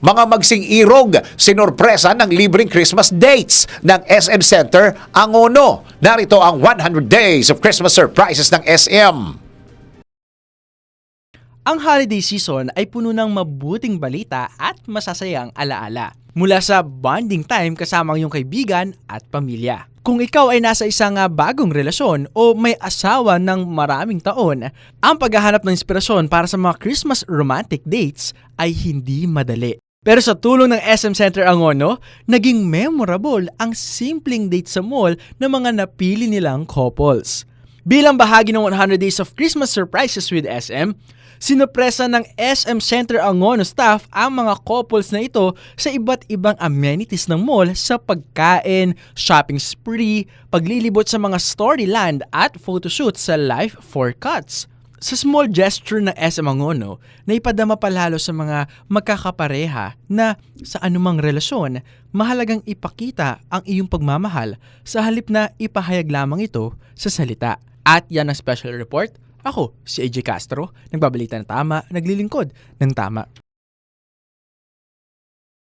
mga magsing irog, sinorpresa ng libreng Christmas dates ng SM Center Angono. Narito ang 100 Days of Christmas Surprises ng SM. Ang holiday season ay puno ng mabuting balita at masasayang alaala. Mula sa bonding time kasama ang iyong kaibigan at pamilya. Kung ikaw ay nasa isang ah, bagong relasyon o may asawa ng maraming taon, ang paghahanap ng inspirasyon para sa mga Christmas romantic dates ay hindi madali. Pero sa tulong ng SM Center Angono, naging memorable ang simpleng date sa mall ng mga napili nilang couples. Bilang bahagi ng 100 Days of Christmas Surprises with SM, sinopresa ng SM Center Angono staff ang mga couples na ito sa iba't ibang amenities ng mall sa pagkain, shopping spree, paglilibot sa mga storyland at photoshoot sa Life for Cuts. Sa small gesture ng SM Angono, naipadama palalo sa mga magkakapareha na sa anumang relasyon, mahalagang ipakita ang iyong pagmamahal sa halip na ipahayag lamang ito sa salita. At yan ang special report. Ako, si AJ Castro, nagbabalita ng tama, naglilingkod ng tama.